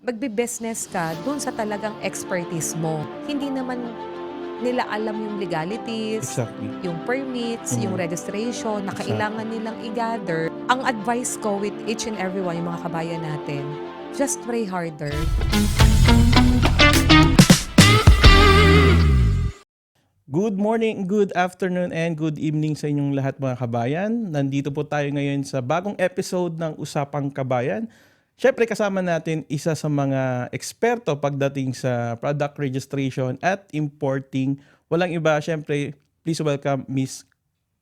magbe-business ka dun sa talagang expertise mo. Hindi naman nila alam yung legalities, Exactly. yung permits, Mm. yung registration na kailangan nilang i-gather. Ang advice ko with each and everyone, yung mga kabayan natin, just pray harder. Good morning, good afternoon, and good evening sa inyong lahat mga kabayan. Nandito po tayo ngayon sa bagong episode ng Usapang Kabayan. Siyempre kasama natin isa sa mga eksperto pagdating sa product registration at importing. Walang iba, siyempre, please welcome Miss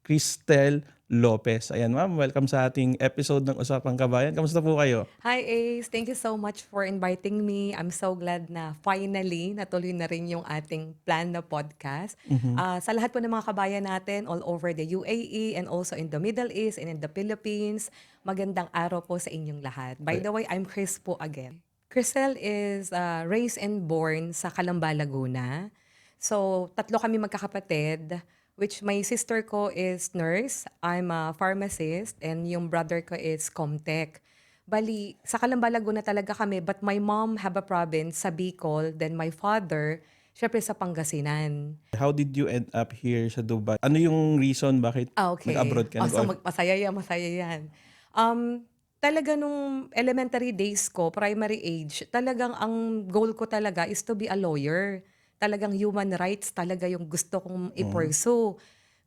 Cristel Lopez. Ayan ma'am, welcome sa ating episode ng Usapang Kabayan. Kamusta po kayo? Hi Ace, thank you so much for inviting me. I'm so glad na finally natuloy na rin yung ating plan na podcast. Ah, sa lahat po ng mga kabayan natin all over the UAE and also in the Middle East and in the Philippines, magandang araw po sa inyong lahat. By the way, I'm Chris po again. Crisel is uh, raised and born sa Calamba, Laguna. So, tatlo kami magkakapatid, which my sister ko is nurse, I'm a pharmacist, and yung brother ko is Comtech. Bali, sa Calamba, Laguna talaga kami, but my mom have a province sa Bicol, then my father, syempre sa Pangasinan. How did you end up here sa Dubai? Ano yung reason bakit Ah, okay. nag-abroad ka? Oh, so mag- masaya yan, masaya yan. Um, talaga nung elementary days ko, primary age, talagang ang goal ko talaga is to be a lawyer. Talagang human rights talaga yung gusto kong i-pursue.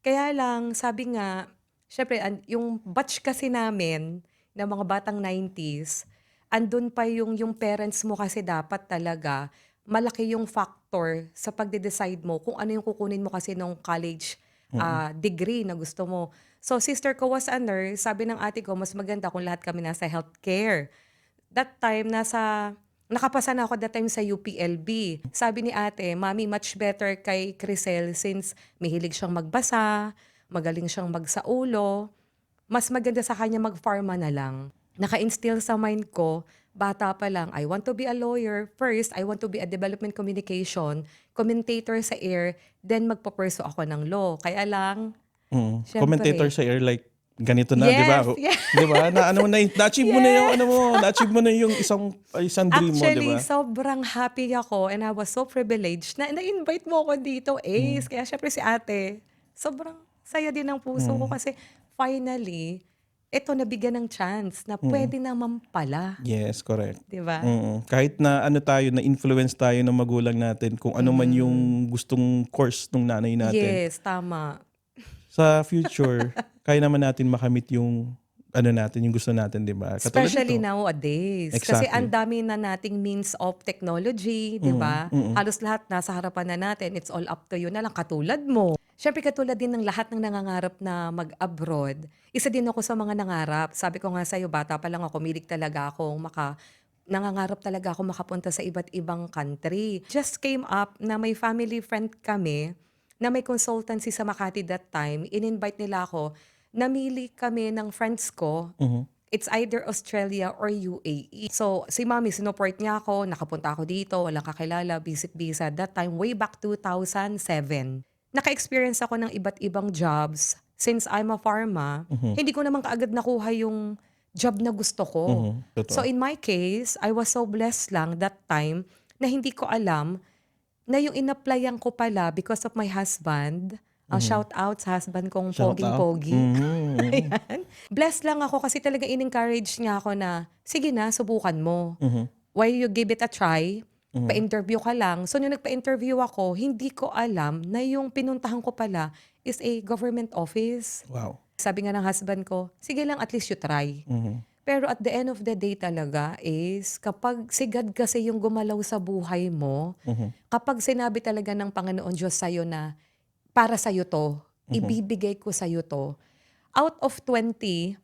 Kaya lang, sabi nga, syempre, an- yung batch kasi namin, ng mga batang 90s, andun pa yung, yung parents mo kasi dapat talaga, malaki yung factor sa pagde-decide mo kung ano yung kukunin mo kasi nung college ah, degree na gusto mo. So, sister ko was a nurse. Sabi ng ate ko, mas maganda kung lahat kami nasa healthcare. That time, nasa, nakapasa na ako that time sa UPLB. Sabi ni ate, Mami, much better kay Crisel since mahilig siyang magbasa, magaling siyang magsaulo. Mas maganda sa kanya mag-pharma na lang. Naka-instill sa mind ko, bata pa lang, I want to be a lawyer. First, I want to be a development communication, commentator sa air, then magpaperso ako ng law. Kaya lang, Mm. Siyempre. Commentator sa air like ganito na, di ba? Yes, yes. Di ba? Na ano na, na-achieve mo na yung ano mo, na-achieve mo na yung isang isang dream mo, di Actually, ba? sobrang happy ako and I was so privileged na na-invite mo ako dito, Ace. Mm. Kaya syempre si ate, sobrang saya din ng puso Mm. ko kasi finally, ito nabigyan ng chance na pwede naman pala. Yes, correct. Di ba? Mm. Kahit na ano tayo, na-influence tayo ng magulang natin kung ano man yung gustong course ng nanay natin. Yes, tama. Sa future, kaya naman natin makamit yung ano natin, yung gusto natin, di ba? Katulad Especially nito. nowadays. Exactly. Kasi ang dami na nating means of technology, di ba? mm, mm. Halos lahat nasa harapan na natin. It's all up to you na lang. Katulad mo. Siyempre katulad din ng lahat ng nangangarap na mag-abroad. Isa din ako sa mga nangarap. Sabi ko nga sa'yo, bata pa lang ako, milig talaga akong maka nangangarap talaga ako makapunta sa iba't ibang country. Just came up na may family friend kami na may consultancy sa Makati that time. In-invite nila ako. Namili kami ng friends ko Mhm. It's either Australia or UAE. So, si Mami, sinuport niya ako, nakapunta ako dito, walang kakilala, visit visa. That time, way back 2007. Naka-experience ako ng iba't ibang jobs. Since I'm a pharma, hindi ko naman kaagad nakuha yung job na gusto ko. Totoo. So, in my case, I was so blessed lang that time na hindi ko alam na yung in-applyan ko pala because of my husband. Uh, Shout out sa husband kong Shout poging-pogi. Mhm. Ayan. Blessed lang ako kasi talaga in-encourage niya ako na, sige na, subukan mo. Mhm. Why you give it a try? Pa-interview ka lang. So, nung nagpa-interview ako, hindi ko alam na yung pinuntahan ko pala is a government office. Wow. Sabi nga ng husband ko, sige lang, at least you try. Mhm. Pero at the end of the day talaga is kapag sigad kasi yung gumalaw sa buhay mo, Mhm. kapag sinabi talaga ng Panginoon Diyos sa'yo na para sa'yo to, ibibigay ko sa'yo to, out of 20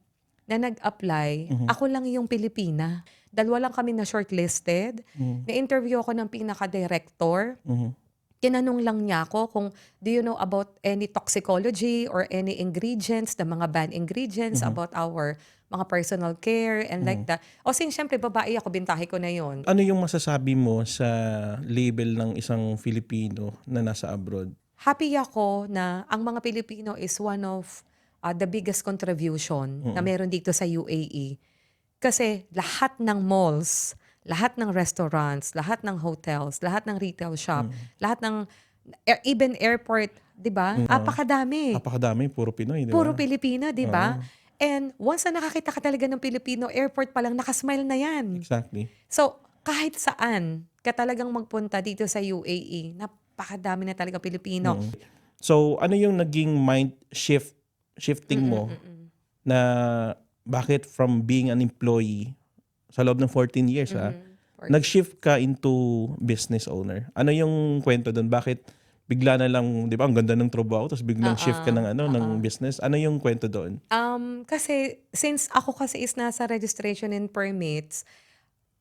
na nag-apply, ako lang yung Pilipina. Dalawa lang kami na shortlisted. Na-interview ako ng pinaka-director. Mhm. Tinanong lang niya ako kung do you know about any toxicology or any ingredients, the mga banned ingredients about our mga personal care and like that. O since syempre babae ako, bintahe ko na yon. Ano yung masasabi mo sa label ng isang Filipino na nasa abroad? happy ako na ang mga Pilipino is one of uh, the biggest contribution na meron dito sa UAE. Kasi lahat ng malls, lahat ng restaurants, lahat ng hotels, lahat ng retail shop, lahat ng air- even airport, 'di ba? Apakadami. Napakadami, puro Pinoy, di ba? Puro Pilipino, 'di ba? And once na nakakita ka talaga ng Pilipino, airport pa lang nakasmile na 'yan. Exactly. So, kahit saan ka talagang magpunta dito sa UAE, napakadami na talaga Pilipino. So, ano yung naging mind shift, shifting mo na bakit from being an employee sa loob ng 14 years, ah, nag-shift ka into business owner? Ano yung kwento doon? Bakit bigla na lang, di ba, ang ganda ng trabaho, tapos biglang shift ka ng, ano, ng business? Ano yung kwento doon? Um, kasi since ako kasi is nasa registration and permits,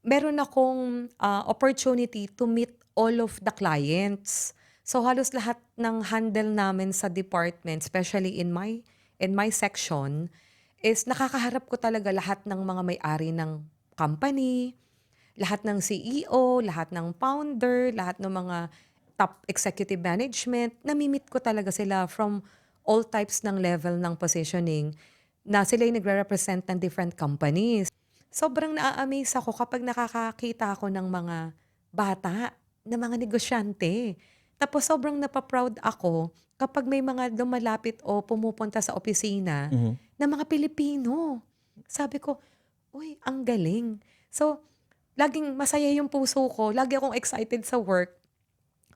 meron akong ah, opportunity to meet all of the clients. So halos lahat ng handle namin sa department, especially in my in my section, is nakakaharap ko talaga lahat ng mga may-ari ng company, lahat ng CEO, lahat ng founder, lahat ng mga top executive management, namimit ko talaga sila from all types ng level ng positioning na sila yung nagre-represent ng different companies. Sobrang naa-amaze ako kapag nakakakita ako ng mga bata, na mga negosyante. Tapos sobrang napaproud ako kapag may mga lumalapit o pumupunta sa opisina na mga Pilipino. Sabi ko, uy, ang galing. So, laging masaya yung puso ko. Lagi akong excited sa work.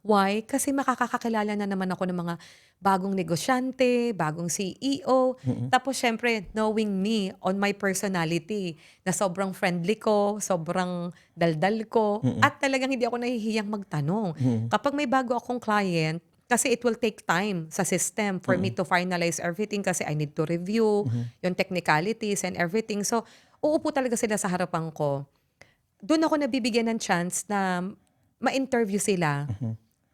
Why? Kasi makakakakilala na naman ako ng mga bagong negosyante, bagong CEO. Tapos syempre, knowing me on my personality, na sobrang friendly ko, sobrang daldal ko, at talagang hindi ako nahihiyang magtanong. Kapag may bago akong client, kasi it will take time sa system for me to finalize everything kasi I need to review yung technicalities and everything. So, uupo talaga sila sa harapan ko. Doon ako nabibigyan ng chance na ma-interview sila.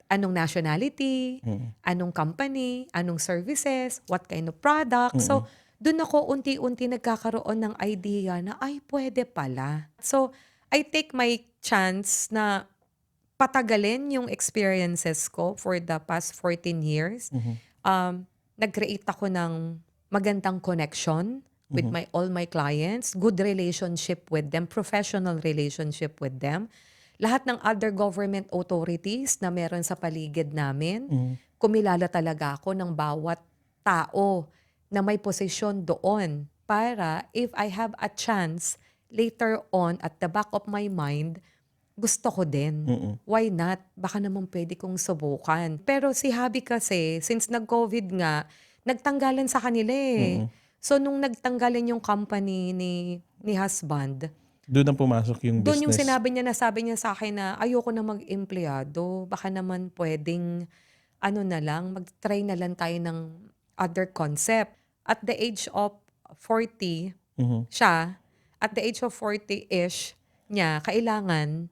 Anong nationality, anong company, anong services, what kind of product. So, doon ako unti-unti nagkakaroon ng idea na, ay, pwede pala. So, I take my chance na patagalin yung experiences ko for the past 14 years. Um, nag-create ako ng magandang connection with my all my clients, good relationship with them, professional relationship with them. Lahat ng other government authorities na meron sa paligid namin, kumilala talaga ako ng bawat tao na may posisyon doon para if I have a chance later on at the back of my mind, gusto ko din. Why not? Baka naman pwede kong subukan. Pero si Habi kasi, since nag-COVID nga, nagtanggalan sa kanila eh. So nung nagtanggalan yung company ni ni husband, Doon ang pumasok yung doon yung business. sinabi niya na sabi niya sa akin na ayoko na mag-empleyado. Baka naman pwedeng ano na lang, mag-try na lang tayo ng other concept. At the age of 40, Mhm. siya, at the age of 40-ish niya, kailangan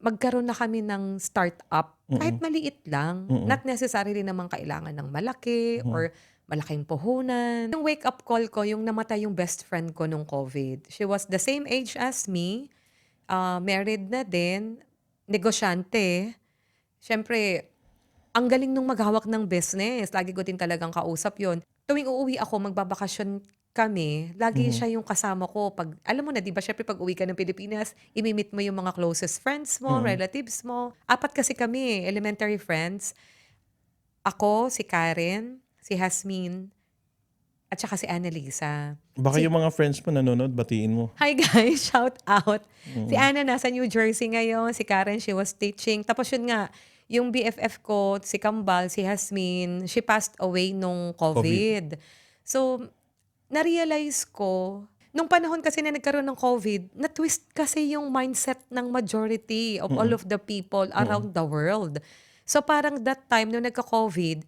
magkaroon na kami ng startup. Kahit maliit lang. Not necessarily naman kailangan ng malaki or malaking puhunan. Yung wake-up call ko, yung namatay yung best friend ko nung COVID. She was the same age as me, ah, married na din, negosyante. Siyempre, ang galing nung maghawak ng business. Lagi ko din talagang kausap yon. Tuwing uuwi ako, magbabakasyon kami, lagi siya yung kasama ko. Pag, alam mo na, di ba, syempre pag uwi ka ng Pilipinas, imimit mo yung mga closest friends mo, relatives mo. Apat kasi kami, elementary friends. Ako, si Karen, si Hasmin, at saka si Annalisa. Baka yung mga friends mo nanonood, batiin mo. Hi guys, shout out. Si Anna nasa New Jersey ngayon, si Karen she was teaching. Tapos yun nga, yung BFF ko, si Kambal, si Hasmin, she passed away nung COVID. So, na-realize ko, nung panahon kasi na nagkaroon ng COVID, na-twist kasi yung mindset ng majority of all of the people around the world. So parang that time, nung nagka-COVID,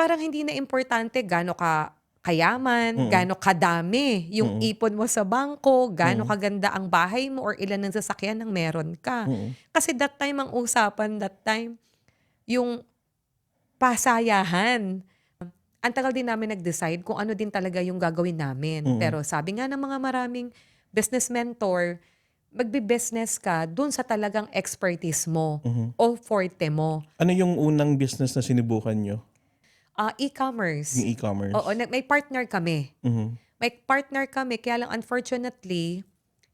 parang hindi na importante gaano ka kayaman, gaano kadami yung ipon mo sa bangko, gaano kaganda ang bahay mo or ilan ng sasakyan ang meron ka. Kasi that time ang usapan, that time, yung pasayahan. Ang tagal din namin nag-decide kung ano din talaga yung gagawin namin. Pero sabi nga ng mga maraming business mentor, magbi-business ka dun sa talagang expertise mo o forte mo. Ano yung unang business na sinubukan nyo? Ah, e-commerce. Yung e-commerce? Oo, nag- may partner kami. Mhm. May partner kami, kaya lang unfortunately,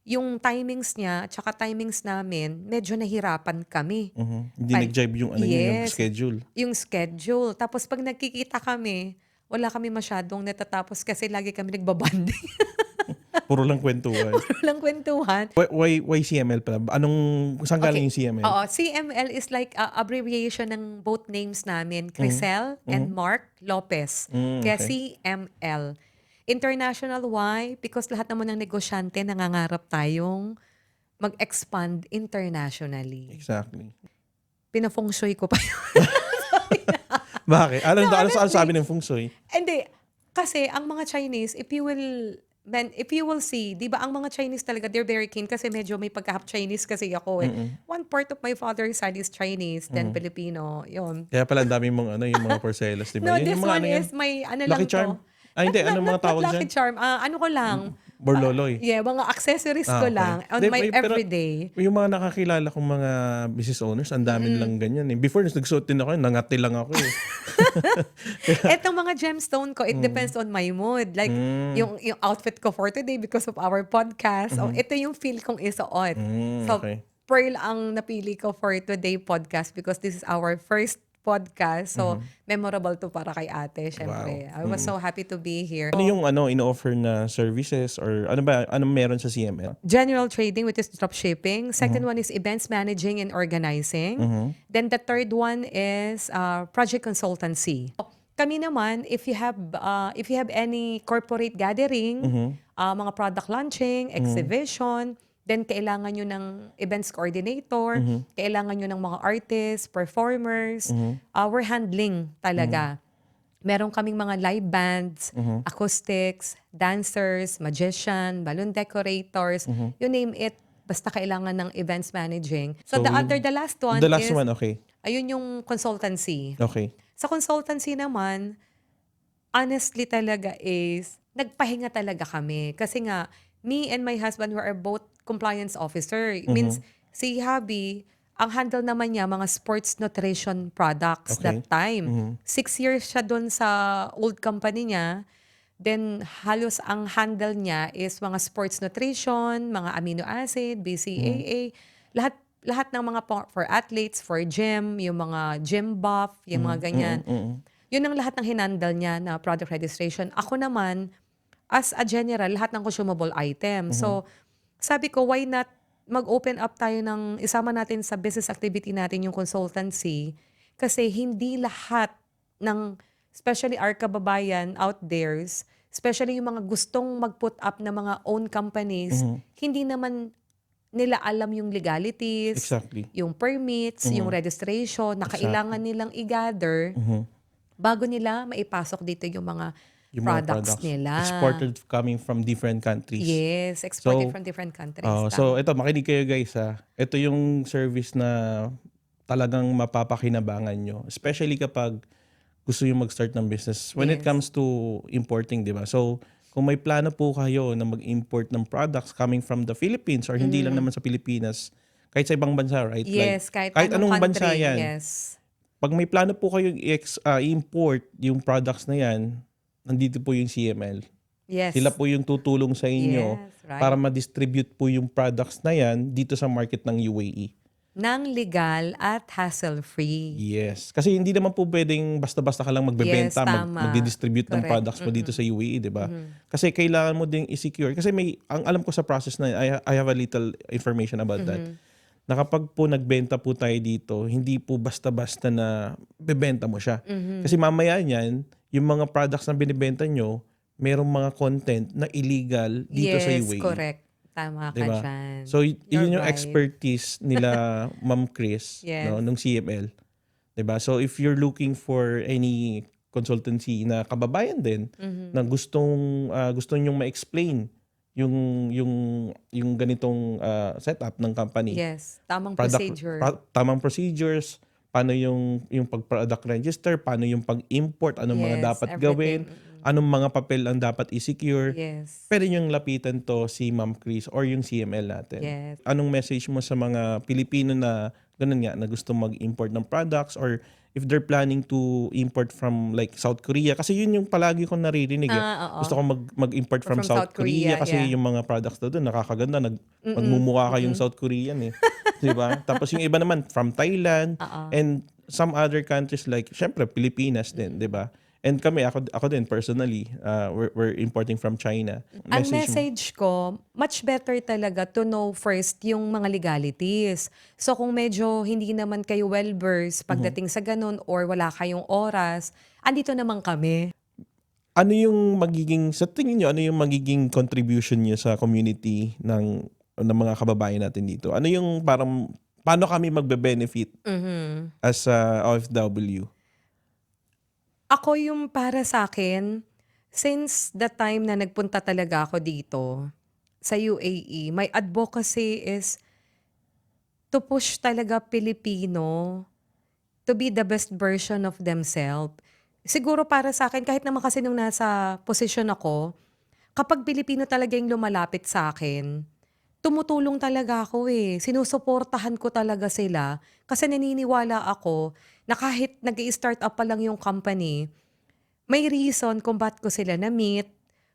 yung timings niya at saka timings namin, medyo nahirapan kami. Mhm. Hindi Pan- nag-jive yung ano niyo, yung Yes. schedule. Yung schedule. Tapos pag nagkikita kami, wala kami masyadong natatapos kasi lagi kami nagbabanding. Puro lang kwentuhan. Walang kwentuhan. why, why, why CML pala? Anong, saan galing yung CML? Oo, CML is like a abbreviation ng both names namin, Crisel and Mark Lopez. Mm, Kaya okay. CML. International why? Because lahat naman ng negosyante nangangarap tayong mag-expand internationally. Exactly. Pinafeng shui ko pa yun. Bakit? Ano, No, ano honestly- sabi ng feng shui? Hindi. Kasi ang mga Chinese, if you will man, if you will see, 'di ba ang mga Chinese talaga they're very keen kasi medyo may pagka Chinese kasi ako eh. One part of my father's side is Chinese, then Filipino, 'yun. Kaya pala ang dami mong ano, yung mga porcelas, di No, ba? Yun this yung mga one ano yan. is may ano Lucky lang Charm? to. Ah, hindi. Not- mga tawag Lucky dyan? Charm. Ah, ano ko lang. Borloloy. Yeah, mga accessories Ah, ko okay. lang on Hindi, my may- pero- everyday. Yung mga nakakilala kong mga business owners, ang dami lang ganyan eh. Before, nagsuot din ako, nangati lang ako eh. Etong mga gemstone ko, it depends on my mood. Like, yung, yung outfit ko for today because of our podcast. Oh, ito yung feel kong isuot. Mm, So, okay. Pearl ang napili ko for today podcast because this is our first podcast. So, memorable to para kay ate, syempre. I was so happy to be here. Ano yung ano, in-offer na services or ano ba, anong meron sa CML? General trading, which is dropshipping. Second one is events managing and organizing. Then the third one is uh, project consultancy. Kami naman, if you have uh, if you have any corporate gathering, uh, mga product launching, exhibition, then kailangan nyo ng events coordinator, kailangan nyo ng mga artists, performers, uh, we're handling talaga. Meron kaming mga live bands, acoustics, dancers, magician, balloon decorators, you name it. Basta kailangan ng events managing. So, So, the other, the last one The last is, one, okay. ayun yung consultancy. Okay. Sa consultancy naman, honestly talaga is, nagpahinga talaga kami. Kasi nga, me and my husband who are both compliance officer. It means, si Habi, ang handle naman niya mga sports nutrition products Okay. that time. Six years siya doon sa old company niya. Then, halos ang handle niya is mga sports nutrition, mga amino acid, BCAA, lahat lahat ng mga po- for athletes, for gym, yung mga gym buff, yung mga ganyan. Yun ang lahat ng hinandle niya na product registration. Ako naman, as a general, lahat ng consumable item. So, sabi ko, why not mag-open up tayo ng, isama natin sa business activity natin yung consultancy. Kasi hindi lahat ng, especially our kababayan out there, especially yung mga gustong mag-put up na mga own companies, hindi naman nila alam yung legalities, Exactly. yung permits, yung registration, na kailangan nilang i-gather bago nila maipasok dito yung mga Yung mga products, nila. Exported coming from different countries. Yes, exported So, from different countries. Oh, Tama. so ito, makinig kayo guys ha. Ito yung service na talagang mapapakinabangan nyo. Especially kapag gusto nyo mag-start ng business. When it Yes. comes to importing, di ba? So, kung may plano po kayo na mag-import ng products coming from the Philippines or hindi lang naman sa Pilipinas, kahit sa ibang bansa, right? Mm. yes, kahit, kahit anong, anong country, bansa yan. Yes. pag may plano po kayong i-ex- ah, i-import yung products na yan, nandito po yung CML. Yes. Sila po yung tutulong sa inyo Yes, right. para ma-distribute po yung products na yan dito sa market ng UAE. Nang legal at hassle-free. Yes. Kasi hindi naman po pwedeng basta-basta ka lang magbebenta, Yes, mag, tama. magdi-distribute ng products mo dito sa UAE, di ba? Kasi kailangan mo ding i-secure. Kasi may, ang alam ko sa process na I, I have a little information about that. Na kapag po nagbenta po tayo dito, hindi po basta-basta na bebenta mo siya. Kasi mamaya niyan, yung mga products na binibenta nyo, merong mga content na illegal dito yes, sa UAE. correct. Tama ka Diba? dyan. So, y- yun yung right. expertise nila Ma'am Chris Yes. no, nung CML. 'Di ba? So, if you're looking for any consultancy na kababayan din Mm-hmm. na gustong ah, gusto niyo ma-explain yung yung yung ganitong ah, setup ng company. Yes, tamang Product- procedure. pra- tamang procedures, paano yung yung pag-product register, paano yung pag-import, anong mga Yes, dapat everything. gawin, anong mga papel ang dapat i-secure. yes. Pwede yung lapitan to si Ma'am Chris or yung CML natin. Yes. Anong message mo sa mga Pilipino na ganun nga, na gusto mag-import ng products or if they're planning to import from like South Korea. Kasi yun yung palagi kong naririnig. eh. Oo. Gusto ko mag, mag-import Or from, South, Korea, kasi yeah. yung mga products doon nakakaganda. Nag, magmumukha ka yung South Korean eh. Di ba? Tapos yung iba naman from Thailand Oo. and some other countries like, syempre, Pilipinas din, di ba? And kami, ako, ako din personally, uh, we're, we're importing from China. Ang mo. message ko, much better talaga to know first yung mga legalities. So kung medyo hindi naman kayo well-versed pagdating sa ganun or wala kayong oras, andito naman kami. ano yung magiging sa tingin niyo ano yung magiging contribution niyo sa community ng ng mga kababayan natin dito? Ano yung parang paano kami magbe-benefit Mhm. as a OFW? Ako yung para sa akin, since the time na nagpunta talaga ako dito sa UAE, my advocacy is to push talaga Pilipino to be the best version of themselves. Siguro para sa akin, kahit naman kasi nung nasa posisyon ako, kapag Pilipino talaga yung lumalapit sa akin, tumutulong talaga ako eh. Sinusuportahan ko talaga sila kasi naniniwala ako na kahit nag start up pa lang yung company, may reason kung ba't ko sila na-meet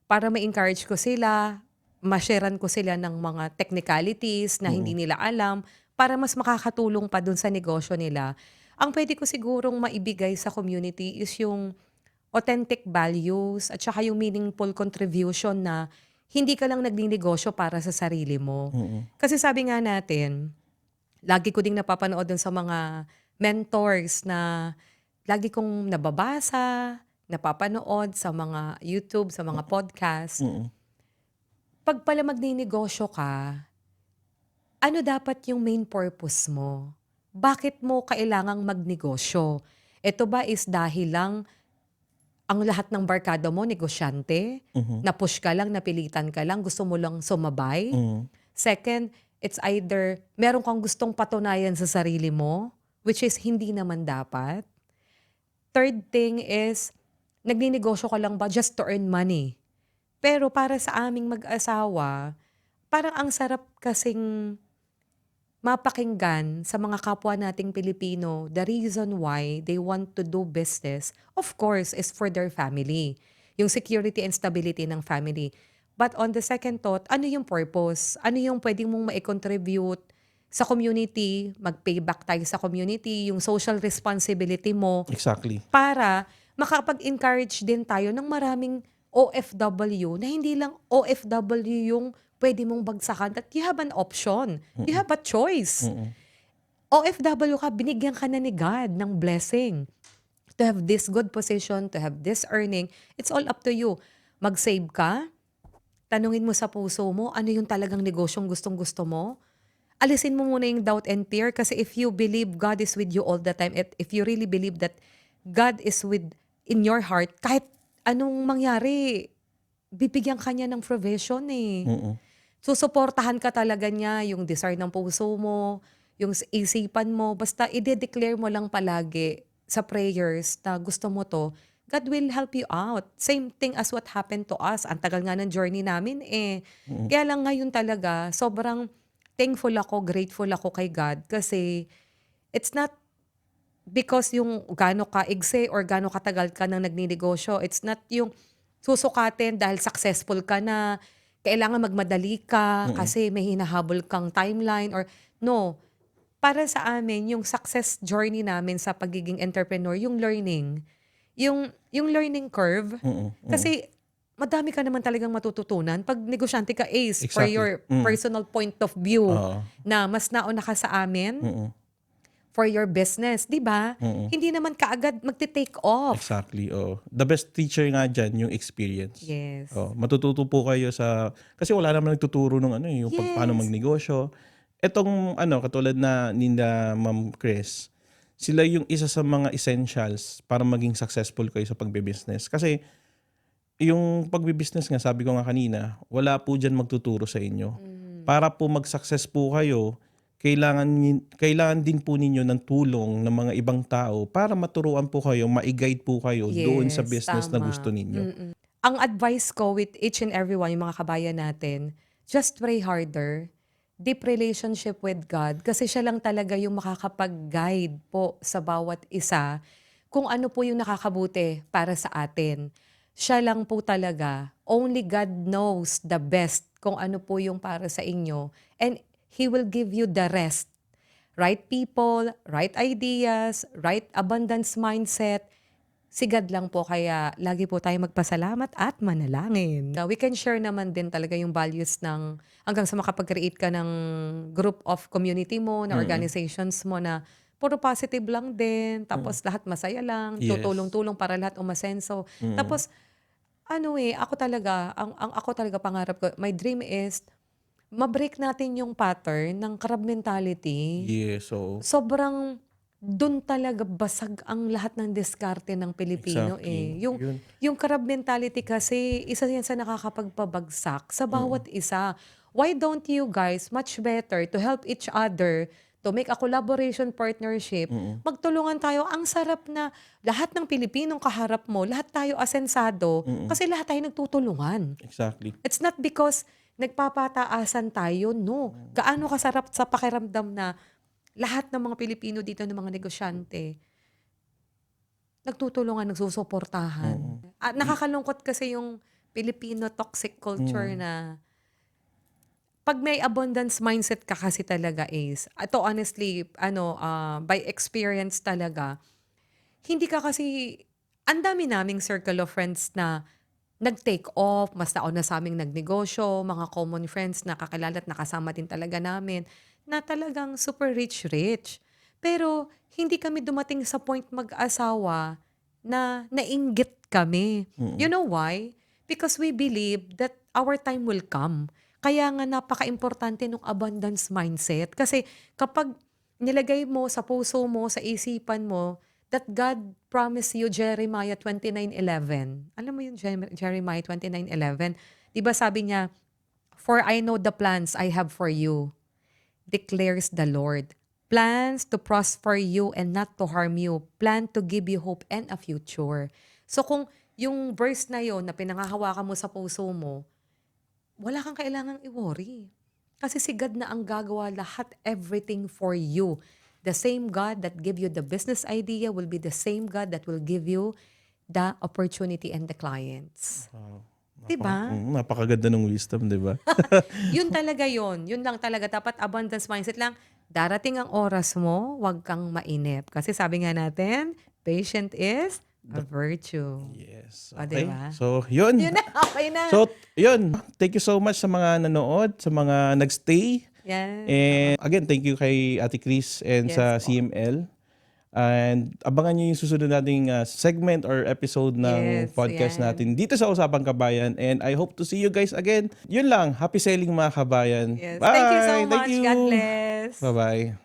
para ma-encourage ko sila, ma-sharean ko sila ng mga technicalities na hindi nila alam para mas makakatulong pa dun sa negosyo nila. Ang pwede ko sigurong maibigay sa community is yung authentic values at saka yung meaningful contribution na hindi ka lang nagninegosyo para sa sarili mo. Kasi sabi nga natin, lagi ko ding napapanood dun sa mga mentors na lagi kong nababasa, napapanood sa mga YouTube, sa mga podcast. Mm. Pag pala magninegosyo ka, ano dapat yung main purpose mo? Bakit mo kailangang magnegosyo? Ito ba is dahil lang ang lahat ng barkada mo negosyante? Mhm. Na-push ka lang, napilitan ka lang, gusto mo lang sumabay? Mm. Second, it's either meron kang gustong patunayan sa sarili mo, which is hindi naman dapat. Third thing is, nagninegosyo ka lang ba just to earn money? Pero para sa aming mag-asawa, parang ang sarap kasing mapakinggan sa mga kapwa nating Pilipino, the reason why they want to do business, of course, is for their family. Yung security and stability ng family. But on the second thought, ano yung purpose? Ano yung pwedeng mong ma-contribute sa community, mag-payback tayo sa community, yung social responsibility mo, Exactly. para makapag-encourage din tayo ng maraming OFW na hindi lang OFW yung pwede mong bagsakan that you have an option. You have a choice. Mm-mm. OFW ka, binigyan ka na ni God ng blessing. To have this good position, to have this earning, it's all up to you. Mag-save ka, tanungin mo sa puso mo, ano yung talagang negosyong gustong-gusto mo. Alisin mo muna yung doubt and fear kasi if you believe God is with you all the time, at if you really believe that God is with in your heart, kahit anong mangyari, bibigyan ka niya ng provision eh Mm-mm. Susuportahan ka talaga niya yung desire ng puso mo, yung isipan mo. Basta i-declare mo lang palagi sa prayers na gusto mo to, God will help you out. Same thing as what happened to us. Ang tagal nga ng journey namin eh. Kaya lang ngayon talaga, sobrang thankful ako, grateful ako kay God kasi it's not because yung gaano ka igse or gaano katagal ka nang nagninegosyo. It's not yung susukatin dahil successful ka na, kailangan magmadali ka kasi may hinahabol kang timeline or no. Para sa amin, yung success journey namin sa pagiging entrepreneur, yung learning. Yung, yung learning curve. Mm-mm. Kasi madami ka naman talagang matututunan pag negosyante ka ace for Exactly. your Mm. personal point of view Oo. na mas nauna ka sa amin Mm-mm. For your business, 'di ba? Mm-mm. Hindi naman kaagad magte-take off. Exactly. Oh. The best teacher nga diyan yung experience. Yes. Oh, matututo po kayo sa kasi wala naman nagtuturo ng ano eh, yung pag, paano Yes. magnegosyo. Etong ano katulad na ninda Ma'am Chris, sila yung isa sa mga essentials para maging successful kayo sa pagbe-business. Kasi yung pagbe-business nga sabi ko nga kanina, wala po diyan magtuturo sa inyo. Mm. Para po mag-success po kayo, kailangan kailangan din po ninyo ng tulong ng mga ibang tao para maturuan po kayo, ma-guide po kayo doon sa Yes, business na tama. gusto ninyo. Mm-mm. Ang advice ko with each and everyone, yung mga kabayan natin, just pray harder. deep relationship with God kasi siya lang talaga yung makakapag-guide po sa bawat isa kung ano po yung nakakabuti para sa atin. Siya lang po talaga. Only God knows the best kung ano po yung para sa inyo. And He will give you the rest. Right people, right ideas, right abundance mindset. Sigad lang po kaya lagi po tayo magpasalamat at manalangin. We can share naman din talaga yung values ng hanggang sa makapag-create ka ng group of community mo, na organizations mo na puro positive lang din. Tapos lahat masaya lang, Yes. tutulong-tulong para lahat umasenso. Tapos ano eh, ako talaga, ang, ang ako talaga pangarap ko, my dream is ma-break natin yung pattern ng crab mentality Yes, so sobrang dun talaga basag ang lahat ng diskarte ng Pilipino Exactly. eh. Yung Yun. yung crab mentality kasi isa yan sa nakakapagpabagsak sa bawat isa. Why don't you guys much better to help each other to make a collaboration partnership, magtulungan tayo. Ang sarap na lahat ng Pilipinong kaharap mo, lahat tayo asensado, kasi lahat tayo nagtutulungan. exactly. It's not because nagpapataasan tayo, no. Gaano kasarap sa pakiramdam na lahat ng mga Pilipino dito ng mga negosyante, nagtutulungan, nagsusuportahan. At nakakalungkot kasi yung Filipino toxic culture na pag may abundance mindset ka kasi talaga is, ito honestly, ano, ah, by experience talaga, hindi ka kasi, ang dami naming circle of friends na nag-take off, mas nauna sa aming nagnegosyo, mga common friends na kakilala at nakasama din talaga namin, na talagang super rich-rich. Pero hindi kami dumating sa point mag-asawa na nainggit kami. You know why? Because we believe that our time will come. Kaya nga napaka-importante ng abundance mindset. Kasi kapag nilagay mo sa puso mo, sa isipan mo, that God promised you Jeremiah 29.11. Alam mo yun, Jer- Jeremiah 29.11? Di ba sabi niya, For I know the plans I have for you, declares the Lord. Plans to prosper you and not to harm you. Plan to give you hope and a future. So kung yung verse na yon na pinangahawakan mo sa puso mo, wala kang kailangang i-worry. Kasi si God na ang gagawa lahat, everything for you. The same God that give you the business idea will be the same God that will give you the opportunity and the clients. Wow. Diba? Mm, napakaganda ng wisdom, di ba? Yun talaga yun. Yun lang talaga. Dapat abundance mindset lang. Darating ang oras mo, huwag kang mainip. Kasi sabi nga natin, patient is a virtue. yes. O, Okay. diba? So, yun. Yun na, okay na. So, yun. Thank you so much sa mga nanood, sa mga nagstay. Yan. And again, thank you kay Ate Chris and Yes sa. CML. And abangan nyo yung susunod nating uh, segment or episode ng Yes, podcast yan. natin dito sa Usapang Kabayan. And I hope to see you guys again. Yun lang. Happy sailing mga kabayan. Yes. Bye! Thank you so Thank much. you. God bless. Bye-bye.